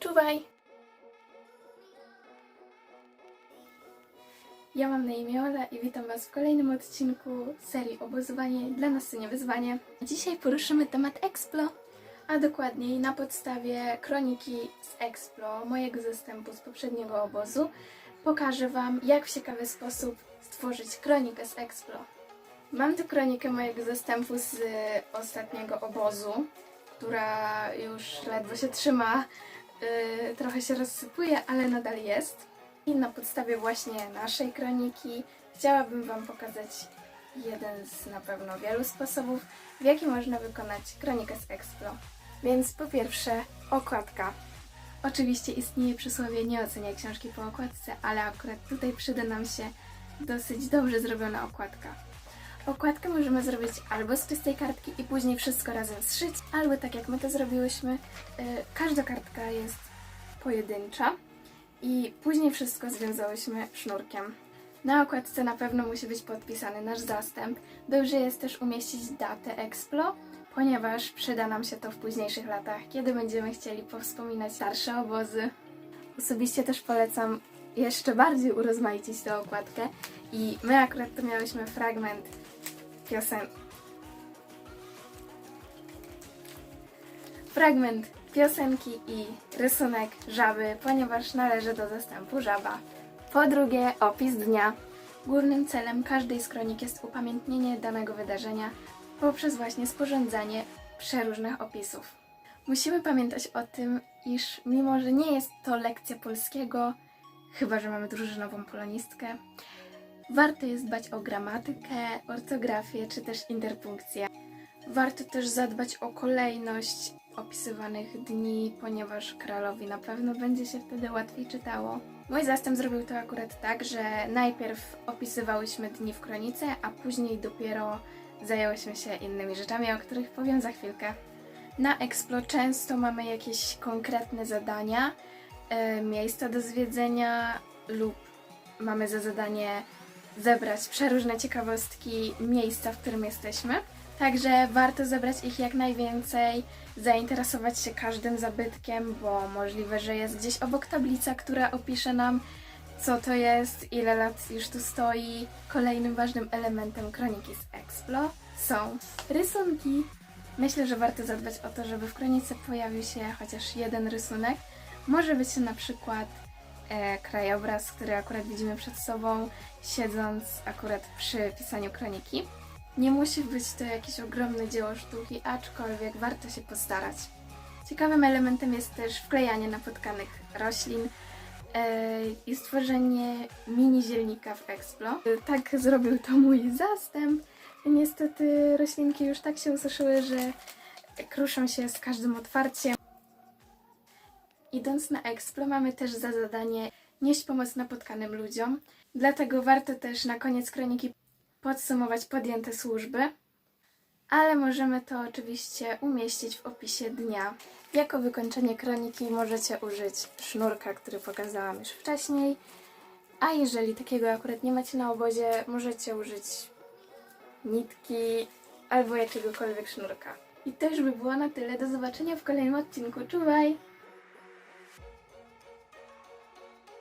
Czuwaj! Ja mam na imię Ola i witam Was w kolejnym odcinku serii Obozowanie dla nas to nie wyzwanie. Dzisiaj poruszymy temat Explo, a dokładniej na podstawie kroniki z Explo, mojego zastępu z poprzedniego obozu, pokażę Wam, jak w ciekawy sposób stworzyć kronikę z Explo. Mam tu kronikę mojego zastępu z ostatniego obozu, która już ledwo się trzyma, yy, trochę się rozsypuje, ale nadal jest. I na podstawie właśnie naszej kroniki chciałabym Wam pokazać jeden z na pewno wielu sposobów, w jaki można wykonać kronikę z Explo. Więc po pierwsze okładka. Oczywiście istnieje przysłowie nie oceniaj książki po okładce, ale akurat tutaj przyda nam się dosyć dobrze zrobiona okładka. Okładkę możemy zrobić albo z czystej kartki i później wszystko razem zszyć, albo tak jak my to zrobiłyśmy, yy, każda kartka jest pojedyncza i później wszystko związałyśmy sznurkiem. Na okładce na pewno musi być podpisany nasz zastęp. Dobrze jest też umieścić datę Explo, ponieważ przyda nam się to w późniejszych latach, kiedy będziemy chcieli powspominać starsze obozy. Osobiście też polecam jeszcze bardziej urozmaicić tę okładkę i my akurat tu miałyśmy fragment piosen... Fragment piosenki i rysunek żaby, ponieważ należy do zastępu żaba. Po drugie, opis dnia. Głównym celem każdej z kronik jest upamiętnienie danego wydarzenia poprzez właśnie sporządzanie przeróżnych opisów. Musimy pamiętać o tym, iż mimo, że nie jest to lekcja polskiego, chyba że mamy drużynową polonistkę, warto jest dbać o gramatykę, ortografię czy też interpunkcję. Warto też zadbać o kolejność opisywanych dni, ponieważ Kralowi na pewno będzie się wtedy łatwiej czytało. Mój zastęp zrobił to akurat tak, że najpierw opisywałyśmy dni w kronice, a później dopiero zajęłyśmy się innymi rzeczami, o których powiem za chwilkę. Na Explo często mamy jakieś konkretne zadania, e, miejsca do zwiedzenia lub mamy za zadanie zebrać przeróżne ciekawostki miejsca, w którym jesteśmy. Także warto zebrać ich jak najwięcej, zainteresować się każdym zabytkiem, bo możliwe, że jest gdzieś obok tablica, która opisze nam, co to jest, ile lat już tu stoi. Kolejnym ważnym elementem kroniki z Explo są rysunki. Myślę, że warto zadbać o to, żeby w kronice pojawił się chociaż jeden rysunek. Może być to na przykład e, krajobraz, który akurat widzimy przed sobą, siedząc akurat przy pisaniu kroniki. Nie musi być to jakieś ogromne dzieło sztuki, aczkolwiek warto się postarać. Ciekawym elementem jest też wklejanie napotkanych roślin e, i stworzenie mini zielnika w Explo. Tak zrobił to mój zastęp. Niestety roślinki już tak się ususzyły, że kruszą się z każdym otwarciem. Idąc na Explo mamy też za zadanie nieść pomoc napotkanym ludziom, dlatego warto też na koniec kroniki podsumować podjęte służby, ale możemy to oczywiście umieścić w opisie dnia. Jako wykończenie kroniki możecie użyć sznurka, który pokazałam już wcześniej, a jeżeli takiego akurat nie macie na obozie, możecie użyć nitki albo jakiegokolwiek sznurka. I to już by było na tyle. Do zobaczenia w kolejnym odcinku. Czuwaj!